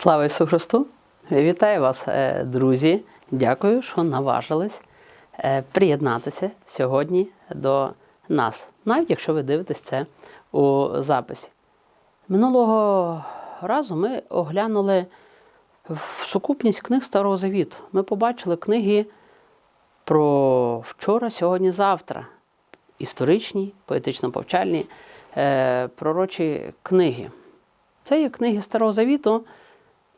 Слава Ісусу Христу! Вітаю вас, е, друзі! Дякую, що наважились е, приєднатися сьогодні до нас, навіть якщо ви дивитесь це у записі. Минулого разу ми оглянули в сукупність книг Старого Завіту. Ми побачили книги про вчора, сьогодні, завтра. Історичні, поетично-повчальні, е, пророчі книги. Це є книги Старого Завіту.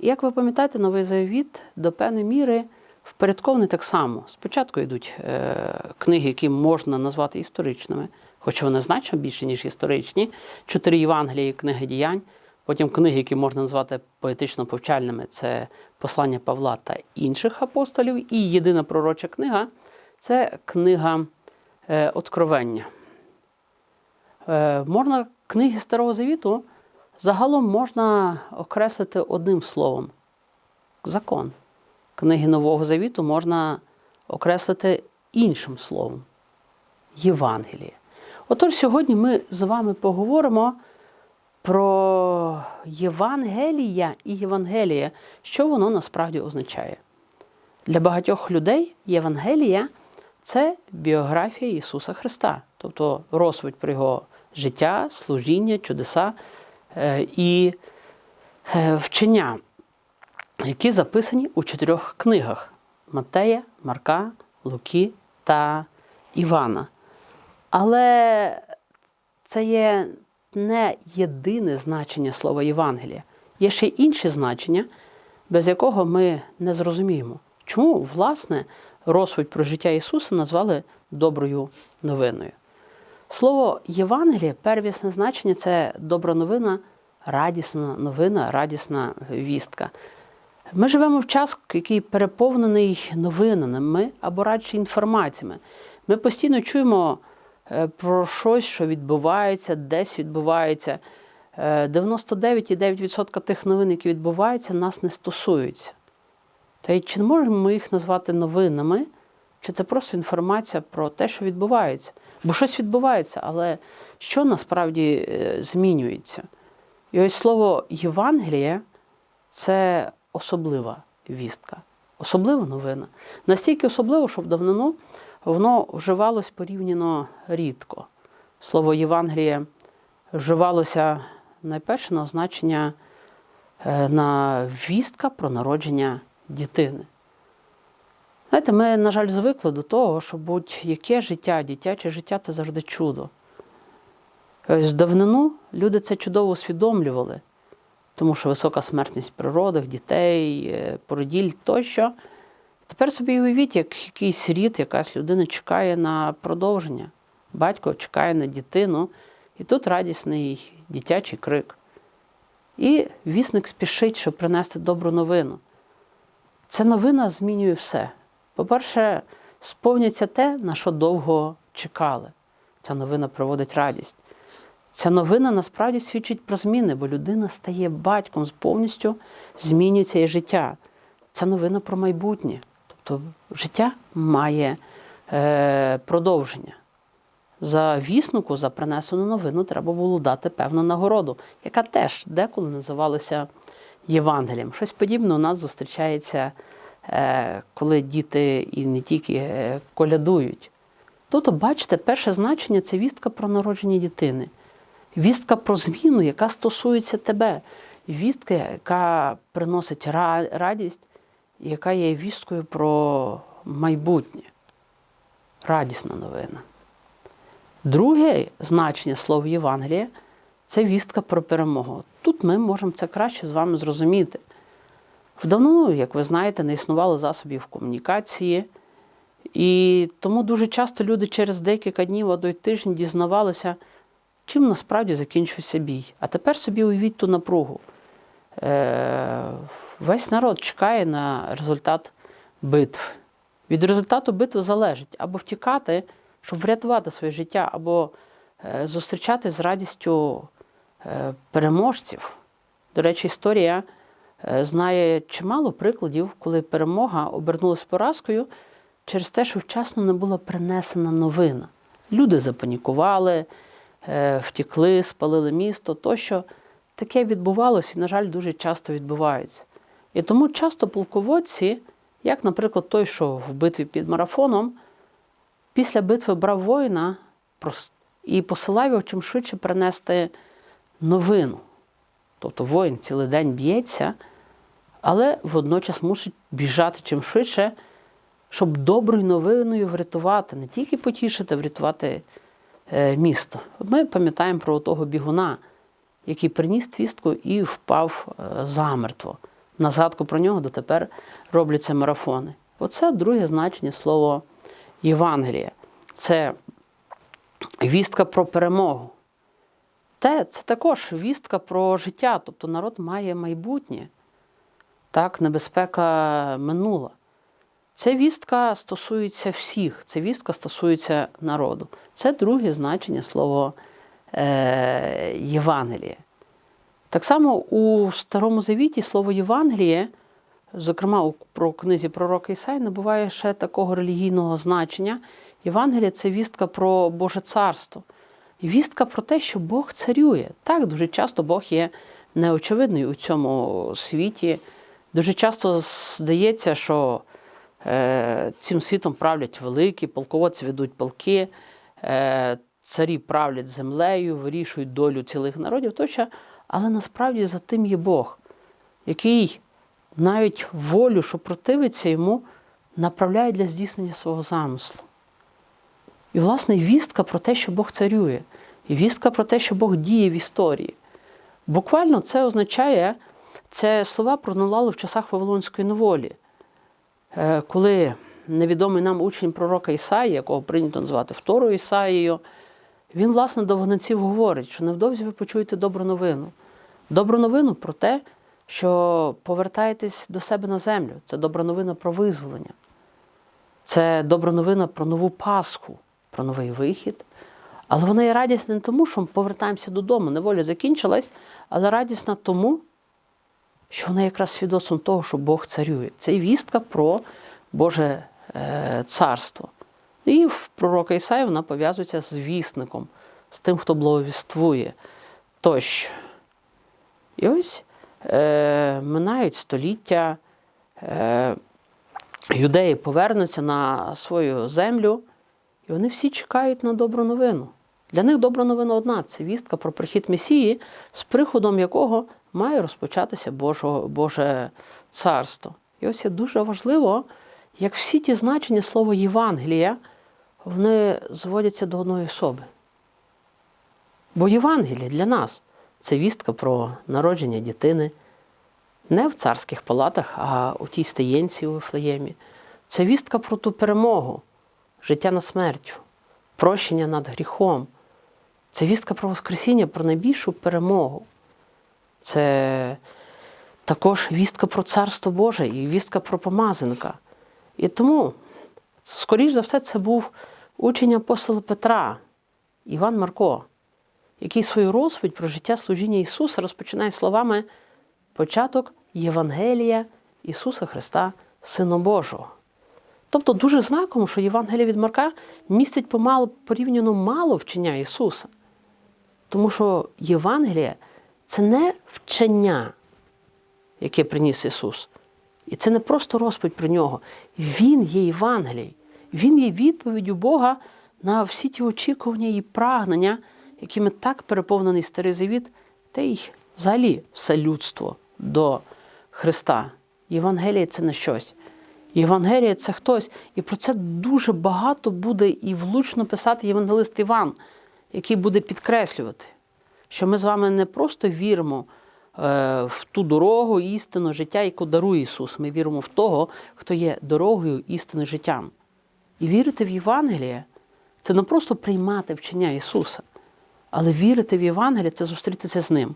Як ви пам'ятаєте, Новий Завіт до певної міри впорядкований так само. Спочатку йдуть е, книги, які можна назвати історичними, хоч вони значно більше, ніж історичні. Чотири Євангелії, книги діянь. Потім книги, які можна назвати поетично-повчальними, це послання Павла та інших апостолів. І єдина пророча книга це книга е, Откровення. Е, можна книги Старого Завіту загалом можна окреслити одним словом закон. Книги Нового Завіту можна окреслити іншим словом Євангеліє. Отож, сьогодні ми з вами поговоримо про Євангелія і Євангеліє, що воно насправді означає. Для багатьох людей Євангелія це біографія Ісуса Христа, тобто розповідь про Його життя, служіння, чудеса і е, вчення, які записані у чотирьох книгах Матея, Марка, Луки та Івана. Але це є не єдине значення слова Євангелія. Є ще й інше значення, без якого ми не зрозуміємо. Чому, власне, розповідь про життя Ісуса назвали доброю новиною? Слово Євангеліє, первісне значення це добра новина, радісна новина, радісна вістка. Ми живемо в час, який переповнений новинами або радше інформаціями. Ми постійно чуємо е, про щось, що відбувається, десь відбувається. Е, 99,9% тих новин, які відбуваються, нас не стосуються. Та й чи не можемо ми їх назвати новинами, чи це просто інформація про те, що відбувається? Бо щось відбувається, але що насправді е, змінюється? І ось слово Євангеліє це особлива вістка, особлива новина. Настільки особливо, що в давнину воно вживалось порівняно рідко. Слово Євангеліє вживалося найперше на означення е, на вістка про народження дитини. Знаєте, ми, на жаль, звикли до того, що будь-яке життя, дитяче життя це завжди чудо. Ось давнину люди це чудово усвідомлювали, тому що висока смертність при родах, дітей, е, породіль тощо. Тепер собі уявіть, як якийсь рід, якась людина чекає на продовження. Батько чекає на дитину, і тут радісний дитячий крик. І вісник спішить, щоб принести добру новину. Ця новина змінює все. По-перше, сповниться те, на що довго чекали. Ця новина приводить радість. Ця новина насправді свідчить про зміни, бо людина стає батьком, повністю змінюється і життя. Ця новина про майбутнє. Тобто життя має е, продовження. За віснику, за принесену новину, треба було дати певну нагороду, яка теж деколи називалася Євангелієм. Щось подібне у нас зустрічається, коли діти і не тільки е, колядують. Тобто, бачите, перше значення це вістка про народження дитини, вістка про зміну, яка стосується тебе, вістка, яка приносить радість, яка є вісткою про майбутнє. Радісна новина. Друге значення слова Євангелія це вістка про перемогу. Тут ми можемо це краще з вами зрозуміти. Вдавно, як ви знаєте, не існувало засобів комунікації, і тому дуже часто люди через декілька днів або й тиждень дізнавалися, чим насправді закінчився бій. А тепер собі уявіть ту напругу. Е, Весь народ чекає на результат битв. Від результату битви залежить або втікати, щоб врятувати своє життя, або е, зустрічати з радістю е, переможців. До речі, історія знає чимало прикладів, коли перемога обернулася поразкою через те, що вчасно не була принесена новина. Люди запанікували, е, втікли, спалили місто тощо. Таке відбувалося і, на жаль, дуже часто відбувається. І тому часто полководці, як, наприклад, той, що в битві під марафоном, після битви брав воїна і посилав його чим швидше принести новину. Тобто воїн цілий день б'ється, але водночас мусить біжати чим швидше, щоб доброю новиною врятувати, не тільки потішити, а врятувати е, місто. Ми пам'ятаємо про того бігуна, який приніс твістку і впав е, замертво. На згадку про нього дотепер робляться марафони. Оце друге значення слова Євангелія. Це вістка про перемогу. Те, це також вістка про життя, тобто народ має майбутнє. Так, небезпека минула. Ця вістка стосується всіх, ця вістка стосується народу. Це друге значення слова е, Євангелія. Так само у Старому Завіті слово Євангеліє, зокрема у про книзі пророка Ісаї, набуває ще такого релігійного значення. Євангеліє це вістка про Боже царство. Вістка про те, що Бог царює. Так, дуже часто Бог є неочевидний у цьому світі. Дуже часто здається, що е, цим світом правлять великі, полководці ведуть полки, е, царі правлять землею, вирішують долю цілих народів тощо. Але насправді за тим є Бог, який навіть волю, що противиться йому, направляє для здійснення свого замислу. І, власне, вістка про те, що Бог царює, і вістка про те, що Бог діє в історії. Буквально це означає, це слова пронулали в часах Вавилонської неволі, Е, коли невідомий нам учень пророка Ісаї, якого прийнято називати Второю Ісаїєю, він, власне, до вогнеців говорить, що невдовзі ви почуєте добру новину. Добру новину про те, що повертаєтесь до себе на землю. Це добра новина про визволення. Це добра новина про нову Пасху, про новий вихід. Але вона є радісна не тому, що ми повертаємося додому. Неволя закінчилась, але радісна тому, що вона якраз свідоцтвом того, що Бог царює. Це вістка про Боже е, царство. І в пророка Ісаї вона пов'язується з вісником, з тим, хто благовіствує тощо. І ось е, минають століття, е, юдеї повернуться на свою землю, і вони всі чекають на добру новину. Для них добра новина одна це вістка про прихід Месії, з приходом якого має розпочатися Божого, Боже царство. І ось є дуже важливо, як всі ті значення слова Євангелія, вони зводяться до одної особи. Бо Євангеліє для нас це вістка про народження дитини не в царських палатах, а у тій стаєнці у Вифлеємі. Це вістка про ту перемогу, життя над смертю, прощення над гріхом. Це вістка про Воскресіння, про найбільшу перемогу. Це також вістка про Царство Боже і вістка про помазанка. І тому, скоріш за все, це був учень апостола Петра, Іван Марко, який свою розповідь про життя служіння Ісуса розпочинає словами початок Євангелія Ісуса Христа, Сина Божого. Тобто дуже знаково, що Євангелія від Марка містить помало порівняно мало вчення Ісуса. Тому що Євангелія це не вчення, яке приніс Ісус. І це не просто розповідь про нього. Він є Євангелій. Він є відповіддю Бога на всі ті очікування і прагнення, якими так переповнений старий завіт, та й взагалі все людство до Христа. Євангелія це не щось. Євангелія це хтось. І про це дуже багато буде і влучно писати євангелист Іван, який буде підкреслювати, що ми з вами не просто віримо е, в ту дорогу, істину, життя, яку дарує Ісус. Ми віримо в того, хто є дорогою, істиною, життям. І вірити в Євангеліє це не просто приймати вчення Ісуса, але вірити в Євангеліє це зустрітися з Ним,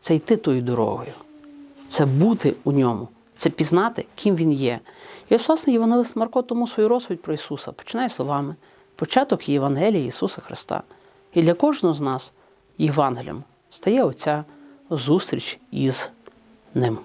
це йти тою дорогою, це бути у ньому, це пізнати, ким Він є. І ось, власне, Євангелист Марко тому свою розповідь про Ісуса починає словами початок Євангелії Ісуса Христа. І для кожного з нас Євангелієм стає оця зустріч із Ним.